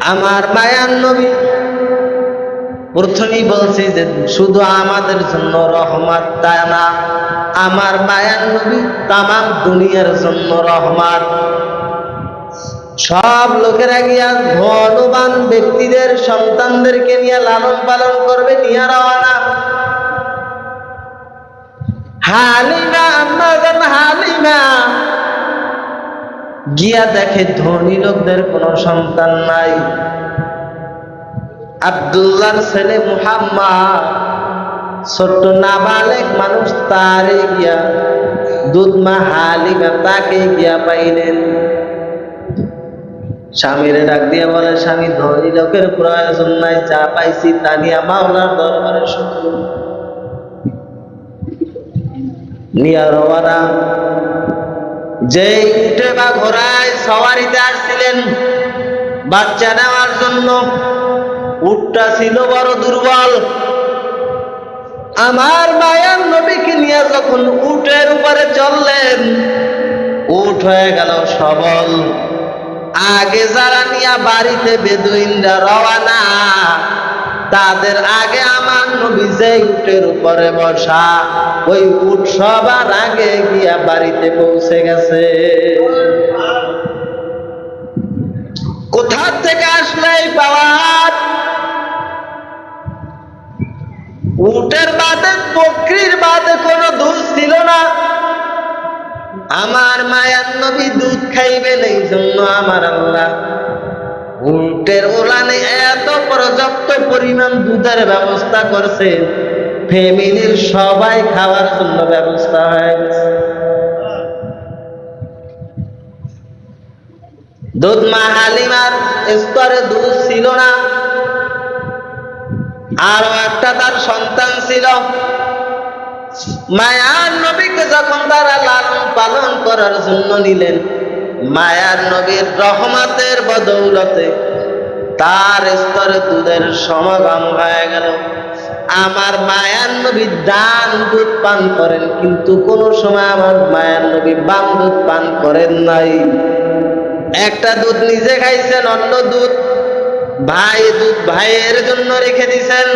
আমার মায়ার নবী প্রথমেই বলছি যে শুধু আমাদের জন্য রহমত তা না, আমার মায়ার নবী তামাম দুনিয়ার জন্য রহমত। সব লোকেরা গিয়া ধনবান ব্যক্তিদের, সন্তানদেরকে নিয়ে লালন পালন করবে, নিয়ে রওনা। হালিমা হালিমা গিয়া দেখে ধনী লোকদের কোনো সন্তান নাই। আব্দুল্লাহর ছেলে মুহাম্মদ, ছোট্ট নাবালেক মানুষ তারে গিয়া দুধমা হালিমা তাকে গিয়া পাইলেন। স্বামীরে ডাক দিয়া বলে, স্বামী, ধনী লোকের প্রয়োজন নাই, যা পাইছি তা নিয়ে মাওলার দরবারে শুক্র। নিয়া রওয়ানা যেই উঠে বা ঘোড়ায় সওয়ারিতে আসছিলেন, বাচ্চা নেওয়ার জন্য উটটা ছিল বড় দুর্বল। আমার মায়ার নবীকে নিয়ে যখন উটের উপরে চললেন উঠ হয়ে গেল সবল। আগে যারা নিয়ে বাড়িতে বেদুইনরা রওয়ানা তাদের আগে আমার নবী যে উটের উপরে বসা, ওই উট সবার আগে গিয়া বাড়িতে পৌঁছে গেছে। কোথা থেকে আসলে এই পাওয়ার উটের বাদে বকরির বাদে কোনো দুধ ছিল না। আমার মায়ার নবী দুধ খাইবেন এই জন্য আমার আল্লাহ উটের ওলানে এত পর্যাপ্ত পরিমাণ দুধের ব্যবস্থা করছে ফ্যামিলির সবাই খাওয়ার জন্য ব্যবস্থা হয়ে গেছে। দুধ মা হালিমার স্তরে দুধ ছিল না, আরও একটা তার সন্তান ছিল। মায়ার নবীকে যখন তারা লালন পালন করার জন্য নিলেন মায়ার নবীর রহমতের বদৌলতে তার স্তরে দুধের সমাগম হয়ে গেল। আমার মায়ার নবী ডান দুধ পান করেন, কিন্তু কোন সময় আমার মায়ার নবী বাম দুধ পান করেন নাই। একটা দুধ নিজে খাইছেন, অন্য দুধ ভাই দুধ ভাইয়ের জন্য রেখে দিছেন।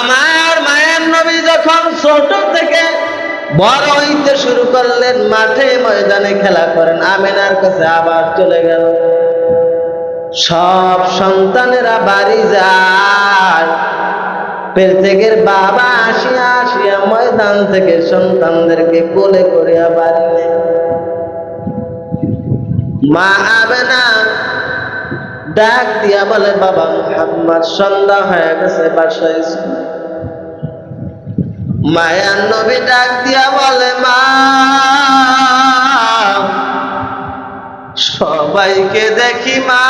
আমার মায়ের নবী যখন ছোট থেকে বড় হইতে শুরু করলেন, মাঠে ময়দানে খেলা করেন আমেনার কাছে আবার চলে গেল সব সন্তানেরা বাড়ি যায় পেলতেগের বাবা আসিয়া আসিয়া ময়দান থেকে সন্তানদেরকে কোলে করে বাড়ি। মা আবেনা ডাক দিয়া বলে, বাবা, মুহাম্মদ, সন্ধ্যা হয়ে গেছে বাসায়। মায়ার নবী ডাক দিয়া বলে, মা, সবাইকে দেখি মা,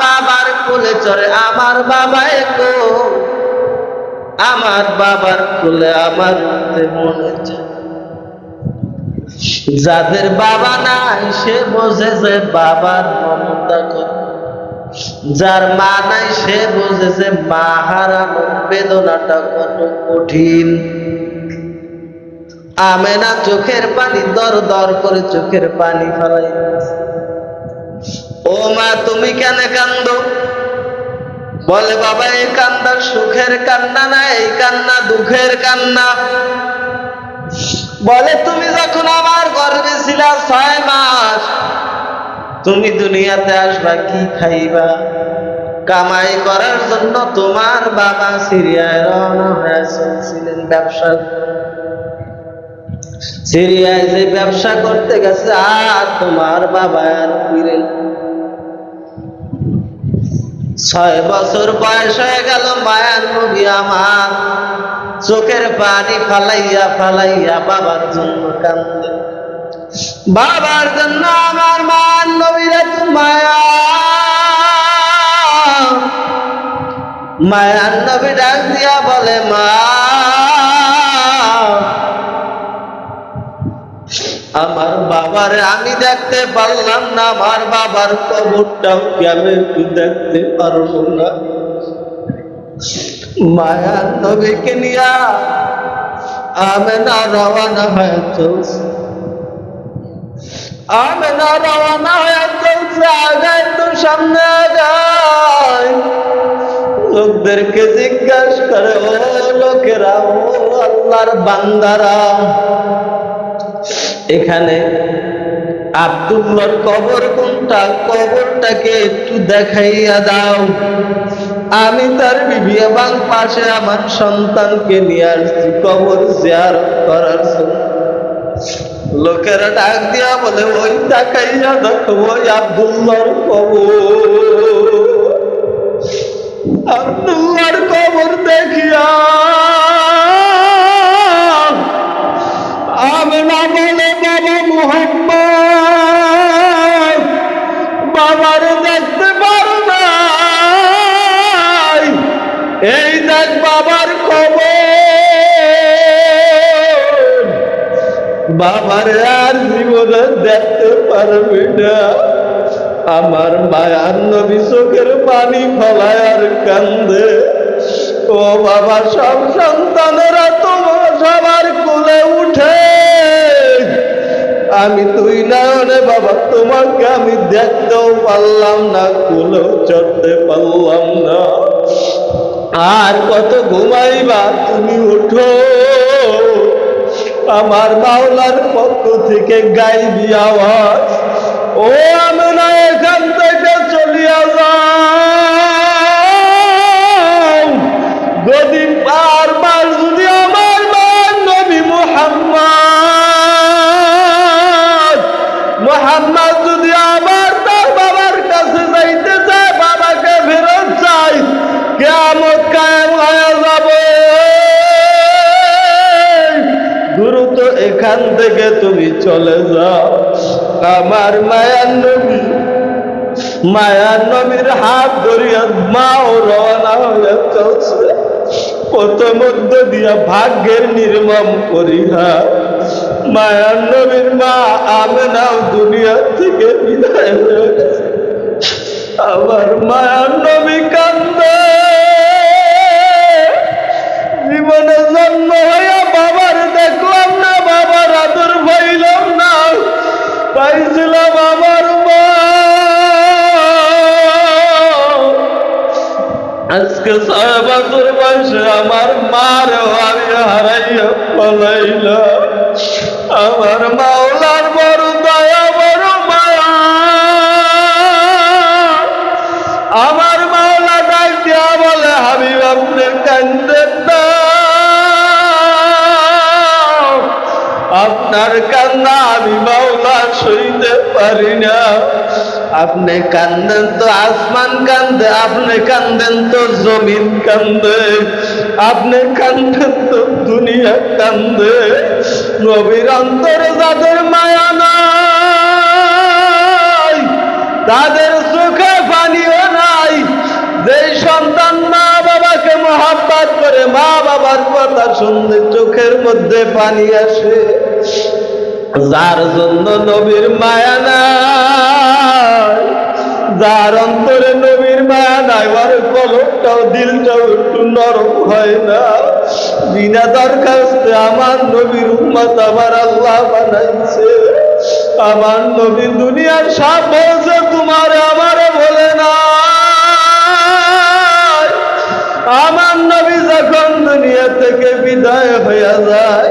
বাবার কোলে চড়ে, আমার বাবাই গো আমার বাবার কোলে আমার মনে যাদের বাবা নাই, সে বোঝে যে বাবার মমতা কত যার মা নাই, সে বোঝে যে মা হারানোর বেদনাটা কত কঠিন। আমেনা চোখের পানি, দর দর করে চোখের পানি ফেলাই। ও মা, তুমি কেন কান্দ? বলে, বাবা, এই কান্না সুখের কান্না না, এই কান্না দুঃখের কান্না। বলে, তুমি যখন আমার গর্বে ছিলা ছয় মাস, তুমি দুনিয়াতে আসবা, কি খাইবা? কামাই করার জন্য তোমার বাবা সিরিয়ায় রওনা হয়ে চলছিলেন ব্যবসা সিরিয়ায় যে ব্যবসা করতে গেছে, আর তোমার বাবা আর ফিরে ছয় বছর বয়স হয়ে গেল, মায়ার নবী আমার। চোখের পানি ফালাইয়া ফালাইয়া বাবার জন্য কান্দে। বাবার জন্য আমার মান নবীরা মায়া। মায়ার নবী ডাক দিয়া বলে, মা আমার বাবারে আমি দেখতে পারলাম না, আমার বাবার কবরটাও কি আমি দেখতে পারব না? মায়ার নবীকে নিয়া আমি না রওয়ানা হয়ে চলছে। আমি না রওয়ানা হয়ে চলছে, আগে একটু সামনে লোকদেরকে জিজ্ঞাসা করে, ও লোকেরা, ও আল্লাহর বান্দারা এখানে আব্দুল্লার কবর কোনটা? কবরটাকে একটু দেখাইয়া দাও। আমি তার বিবি এবং পাশে আমার সন্তানকে নিয়ে আসছি কবর জিয়ারত করার লোকেরা ডাক দিয়া বলে, ওই তাকাইয়া দেখো, ওই আব্দুল্লার কবর। আব্দুল্লার কবর দেখিয়া এই দেখ বাবার খবর। বাবার আর জীবনে দেখতে পারবে না। আমার মায়ার নবী চোখের পানি ফলায় আর কান্দে। ও বাবা, সব সন্তানেরা তোমার সবার কোলে উঠে। আমি তুই না রে বাবা, তোমাকে আমি দেখতেও পারলাম না, কোলেও চড়তে পারলাম না। আর কত ঘুমাইবা তুমি উঠো আমার বাউলার পক্ষ থেকে গাইবি আওয়াজ। ও আমরা এখান মায়ার নবীর হাত ধরিয়া মাও রওনা হয়ে চলছে। পথ মধ্য দিয়া ভাগ্যের নির্মম করিয়া। মায়ার নবীর মা আমেনাও দুনিয়া থেকে বিদায় হয়ে আমার মায়ার নবী কান্দে। জীবনে জন্ম হইয়া বছর বয়সে আমার মারও আমি হারাইয়া পলাইলাম আমার মাওলার বড় দয়া, বড় মায়া। আমার মাওলা ডাক দিয়া বলে হাবিব আপনি কান্দেন না। আপনার কান্না আমি মাওলা সইতে পারি না। আপনি কান্দেন তো আসমান কান্দে, আপনি কান্দেন তো জমিন কান্দে, আপনি কান্দেন তো দুনিয়া কান্দে, নবীর অন্তরে যাদের মায়া নাই, তাদের চোখে পানিও নাই। যে সন্তান মা বাবাকে মহাব্বাত করে মা বাবার কথা শুনলে চোখের মধ্যে পানি আসে। যার জন্য নবীর মায়া নাই। যার অন্তরে নবীর মায়া নাই, ওর কলকটাও দিলটাও একটু নরম হয় না। বিনা দরখাস্তে আমার নবীর উম্মত আমার আল্লাহ বানাইছে। আমার নবী দুনিয়ার সব বলছে, তোমার আমারে বলে না আমার নবী যখন দুনিয়া থেকে বিদায় হইয়া যায়,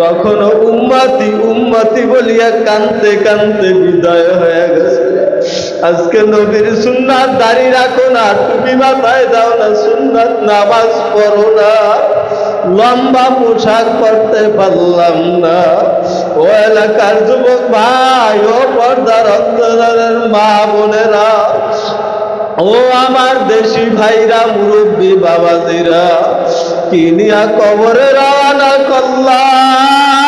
তখনও উম্মাতি উম্মাতি বলিয়া কানতে কানতে বিদায় হয়ে গেছে। আজকে নবীর সুন্নাত দাড়ি রাখো না, টুপি মাথায় দাও না, সুন্নাত নামাজ পড়ো না। লম্বা পোশাক পরতে পারলাম না। ও এলাকার যুবক ভাই, ও পর্দার অন্তরের মা বোনেরা, ও আমার দেশি ভাইরা, মুরব্বী বাবাজিরা কিনিয়া কবরে রওনা করলাম?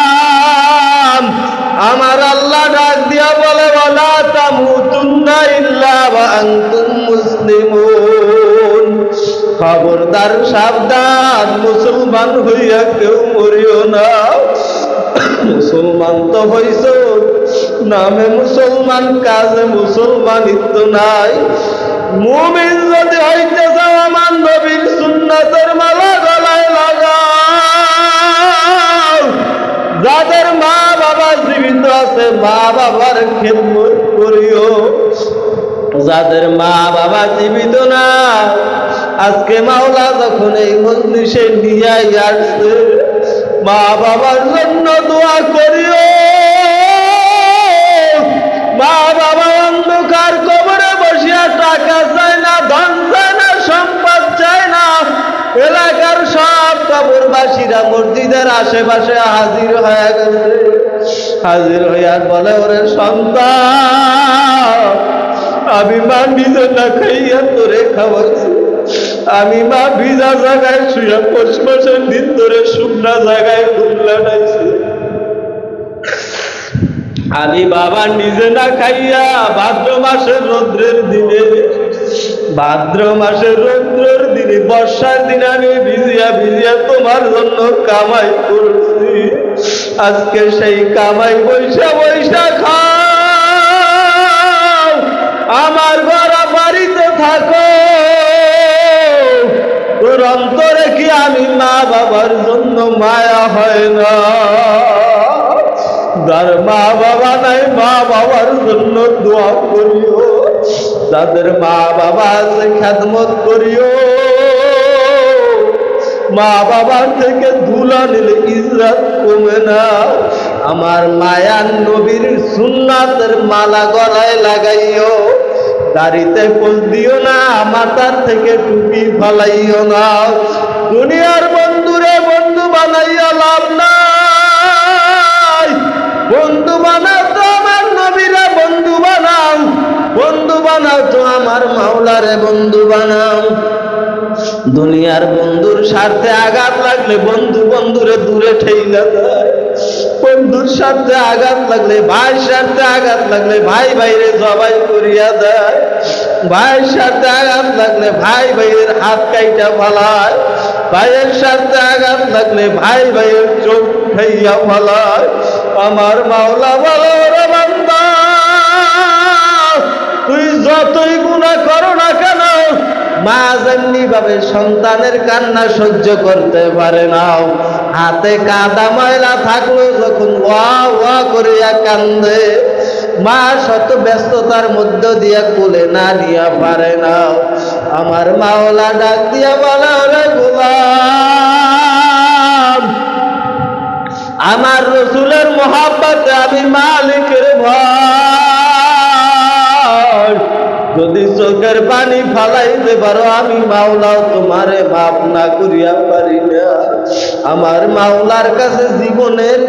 আমার আল্লাহ আনতুম মুসলিমুন। খবরদার, সাবধান, মুসলমান হইয়া কেউ মরিও না। মুসলমান তো হইছ, নামে মুসলমান, কাজে মুসলমানিত্ব নাই। মুমিন যদি হইতে চাও, আমার নবীর সুন্নাতের মালা গলায় লাগাও। যাদের মা বাবা জীবিত আছে মা বাবার খেদমত করিও। যাদের মা বাবা জীবিত না, আজকে মাওলা যখন এই মজলিসে নিয়ে আসছে মা বাবার জন্য দোয়া করিও। মা বাবা অন্ধকার কবরে বসিয়া টাকা চায় না, ধন চায় না, সম্পদ চায় না। এলাকার সব কবরবাসীরা মসজিদের আশেপাশে হাজির হয়ে গেছে। হাজির হইয়া বলে, ওরে সন্তান আমি মা ভিজা জায়গায় শুয়া দিন ধরে শুকনা জায়গায় আমি বাবা নিজে না খাইয়া ভাদ্র মাসের রৌদ্রের দিনে ভাদ্র মাসের রৌদ্রের দিনে বর্ষার দিনে আমি ভিজিয়া ভিজিয়া তোমার জন্য কামাই করছি। আজকে সেই কামাই বৈশা বৈশা খাও আমার গড়া বাড়িতে থাকো। তোর অন্তরে কি আমি মা বাবার জন্য মায়া হয় না? যার মা বাবা নাই, মা বাবার জন্য দোয়া করিও। তাদের মা বাবা আছে খ্যাতমত করিও। মা বাবার থেকে ধুলা নিলে ইজরাত কমে না। আমার মায়ার নবীর সুন্নাতের মালা গলায় লাগাইও। দাড়িতে ফুল দিও না, মাথার থেকে টুপি ফালাইও না। দুনিয়ার বন্ধুরে বন্ধু বানাইয়া লাভ নাই। বন্ধু বানাও তো আমার নবীরে, বন্ধু বানাও। বন্ধু বানাও তো আমার মাওলারে, বন্ধু বানাও। দুনিয়ার বন্ধুর স্বার্থে আঘাত লাগলে বন্ধু বন্ধুরে দূরে ঠেইলা দেয় বন্ধুর স্বার্থে আঘাত লাগলে ভাই স্বার্থে আঘাত লাগলে, ভাই বাইরে জবাই করিয়া দেয়। ভাইয়ের স্বার্থে আঘাত লাগলে, ভাই ভাইয়ের হাত কাইটা ফালায়। ভাইয়ের স্বার্থে আঘাত লাগলে, ভাই ভাইয়ের চোখ ফাইয়া ফালায়। আমার মাওলা বলো মা যেমনি ভাবে সন্তানের কান্না সহ্য করতে পারে না। হাতে কাদা ময়লা থাকল যখন ওয়া ওয়া করিয়া কান্দে। মা শত ব্যস্ততার মধ্য দিয়া কোলে না নিয়া পারে না। আমার মাওলা ডাক দিয়া বলা রে গোলাম, আমার রসুলের মোহাব্বতে আমি মালিকের ভয়। চোখের পানি ফালাইতে পারো আমি মাওলাও তোমারে মাপ না করিয়া পারি না। আমার মাওলার কাছে জীবনের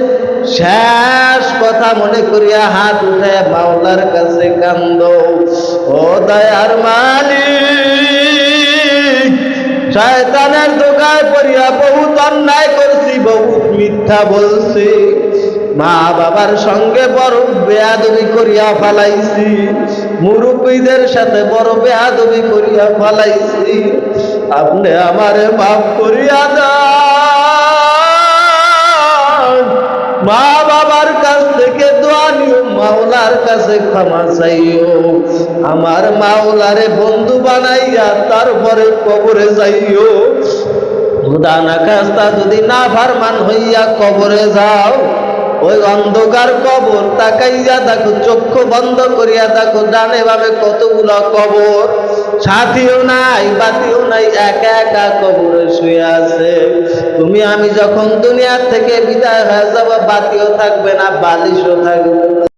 শেষ কথা মনে করিয়া হাত উঠে মাওলার কাছে কান্দ। ও দয়ার মালিক, শয়তানের দোকায় পড়িয়া বহুত অন্যায় করছি, বহুত মিথ্যা বলছি। মা বাবার সঙ্গে বড় বেয়াদবি করিয়া ফালাইছি। মুরব্বীদের সাথে বড় বেয়াদবি করিয়া ফালাইছি। আপনি আমারে মাফ করিয়া দেন। মা বাবার কাছ থেকে দোয়া নিও, মাওলার কাছে ক্ষমা চাইও। আমার মাওলারে বন্ধু বানাইয়া তারপরে কবরে যাইও। খুদা না কাস্তা যদি না ফারমান হইয়া কবরে যাও। ওই অন্ধকার কবর তাকাইয়া দেখো, চক্ষু বন্ধ করিয়া দেখো, ডানে ভাবে কতগুলো কবর সাথীও নাই, বাতিও নাই, একা একা কবরে শুয়ে আছে তুমি, আমি যখন দুনিয়ার থেকে বিদায় হয়ে যাব, বাতিও থাকবে না, বালিশও থাকবে।